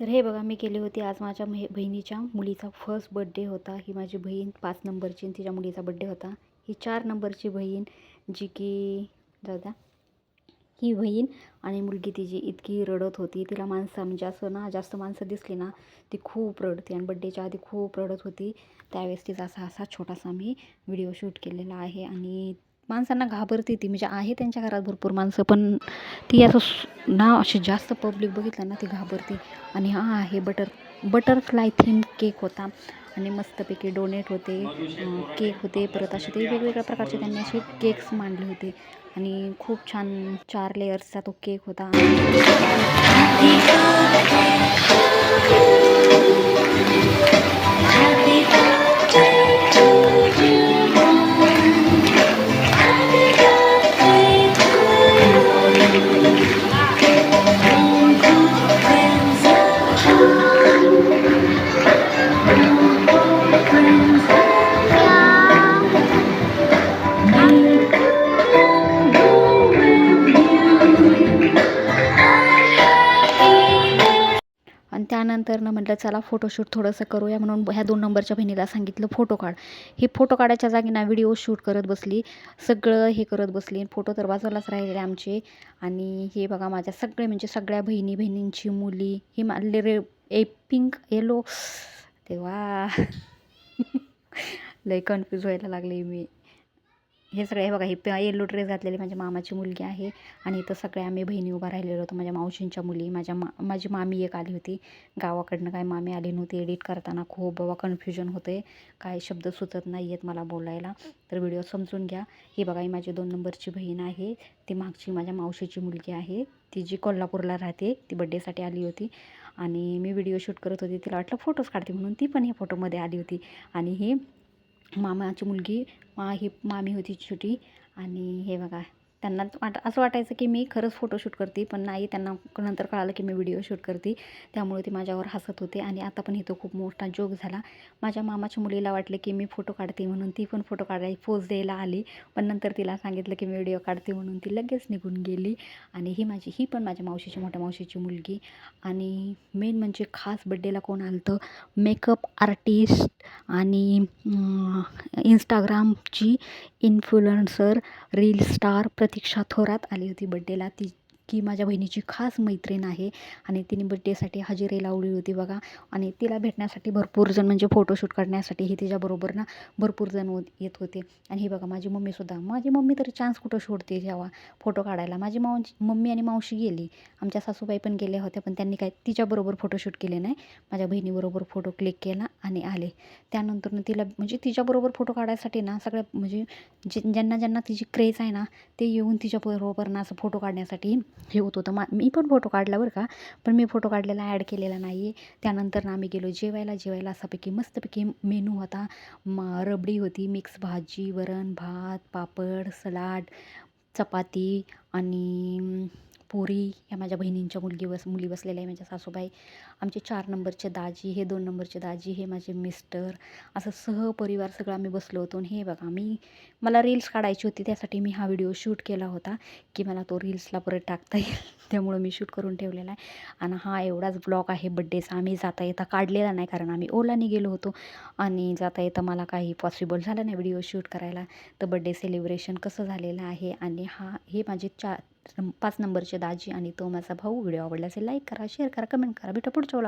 तर हे बघा मी केली होती आज माझ्या महि बहिणीच्या मुलीचा फर्स्ट बड्डे होता. ही माझी बहीण पाच नंबरची आणि तिच्या मुलीचा बड्डे होता. ही चार नंबरची बहीण जी की जाऊ द्या. ही बहीण आणि मुलगी तिची इतकी रडत होती. तिला माणसं म्हणजे असं ना जास्त माणसं दिसली ना ती खूप रडते आणि बड्डेच्या आधी खूप रडत होती. त्यावेळेस तिचा असा असा छोटासा मी व्हिडिओ शूट केलेला आहे आणि माणसांना घाबरते ती. म्हणजे आहे त्यांच्या घरात भरपूर माणसं पण ती असं ना अशी जास्त पब्लिक बघितलं ना ती घाबरते. आणि हा आहे बटर बटरफ्लाय थीम केक होता. आणि मस्तपैकी डोनेट होते. केक होते. परत असे ते वेगवेगळ्या प्रकारचे त्यांनी असे केक्स मांडले होते. आणि खूप छान चार लेयर्सचा तो केक होता. आणि त्यानंतर ना म्हटलं चला फोटोशूट थोडंसं करूया. म्हणून ह्या दोन नंबरच्या बहिणीला सांगितलं फोटो काढ. हे फोटो काढायच्या जागी ना व्हिडिओ शूट करत बसली सगळं हे करत बसली फोटो तर बाजूलाच राहिलेले आमचे. आणि हे बघा माझ्या सगळे म्हणजे सगळ्या बहिणी बहिणींची मुली हे मारले रे ए पिंक येलो. तेव्हा लय कन्फ्यूज व्हायला लागले मी. हे सगळे हे बघा हे येल्लो ड्रेस घातलेली माझ्या मामाची मुलगी आहे. आणि इथं सगळ्या आम्ही बहिणी उभा राहिलेलो होतो. माझ्या मावशींच्या मुली माझ्या मा माझी मामी एक आली होती. गावाकडनं काय मामी आली नव्हती. एडिट करताना खूप बाबा कन्फ्युजन होते काय शब्द सुचत नाही आहेत मला बोलायला. तर व्हिडिओ समजून घ्या. ही बघा ही माझी दोन नंबरची बहीण आहे. ती मागची माझ्या मावशीची मुलगी आहे. ती जी कोल्हापूरला राहते ती बड्डेसाठी आली होती. आणि मी व्हिडिओ शूट करत होती. तिला वाटलं फोटोज काढते म्हणून ती पण ह्या फोटोमध्ये आली होती. आणि ही मामाची मुलगी मा ही मामी होती छोटी. आणि हे बघा त्यांना वाट असं वाटायचं की मी खरंच फोटोशूट करते पण नाही त्यांना नंतर कळालं की मी व्हिडिओ शूट करते. त्यामुळे ती माझ्यावर हसत होते आणि आता पण इथं खूप मोठा जोक झाला. माझ्या मामाच्या मुलीला वाटले की मी फोटो काढते म्हणून ती पण फोटो काढायला पोज द्यायला आली. पण नंतर तिला सांगितलं की मी व्हिडिओ काढते म्हणून ती लगेच निघून गेली. आणि ही माझी ही पण माझ्या मावशीची मोठ्या मावशीची मुलगी. आणि मेन म्हणजे खास बड्डेला कोण आलं तर मेकअप आर्टिस्ट आणि इंस्टाग्रामची इन्फ्लुएन्सर रील स्टार प्र प्रतीक्षा थोरात आली होती बड्डेला ती की माझ्या बहिणीची खास मैत्रीण आहे आणि तिने बड्डेसाठी हजेरी लावली होती बघा. आणि तिला भेटण्यासाठी भरपूर जण म्हणजे फोटोशूट करण्यासाठी हे तिच्याबरोबर ना भरपूर जण येत होते. आणि हे बघा माझी मम्मीसुद्धा माझी मम्मी तरी चान्स कुठं सोडते जेव्हा फोटो काढायला? माझी मावशी मम्मी आणि मावशी गेली. आमच्या सासूबाई पण गेल्या होत्या पण त्यांनी काय तिच्याबरोबर फोटोशूट केले नाही. माझ्या बहिणीबरोबर फोटो क्लिक केला आणि आले. त्यानंतर तिला म्हणजे तिच्याबरोबर फोटो काढायसाठी ना सगळ्या म्हणजे जे ज्यांना ज्यांना तिची क्रेज आहे ना ते येऊन तिच्याबरोबर ना असं फोटो काढण्यासाठी हे होत होतं. मा मी पण फोटो काढला बरं का. पण मी फोटो काढलेला ॲड केलेला नाही आहे त्यानंतर ना आम्ही गेलो जेवायला. जेवायला असापैकी मस्तपैकी मेनू होता. म रबडी होती मिक्स भाजी वरण भात पापड सलाड चपाती आणि पोरी या माझ्या बहिणींच्या मुलगी बस मुली बसलेल्या आहे माझ्या सासूबाई. आमचे चार नंबरचे दाजी हे दोन नंबरचे दाजी हे माझे मिस्टर. असं सहपरिवार सगळं आम्ही बसलो होतो आणि हे बघा मी मला रील्स काढायची होती त्यासाठी मी हा व्हिडिओ शूट केला होता की मला तो रील्सला परत टाकता येईल. त्यामुळं मी शूट करून ठेवलेला आहे. आणि हा एवढाच ब्लॉग आहे बड्डेचा आम्ही जाता येता काढलेला नाही कारण आम्ही ओलाने गेलो होतो. आणि जाता येता मला काही पॉसिबल झालं नाही व्हिडिओ शूट करायला. तर बड्डे सेलिब्रेशन कसं झालेलं आहे आणि हा हे माझे चार पाच नंबरचे दाजी आणि तो माझा भाऊ. व्हिडिओ आवडला असेल लाईक करा शेअर करा कमेंट करा. भेटा पुढच्या लागू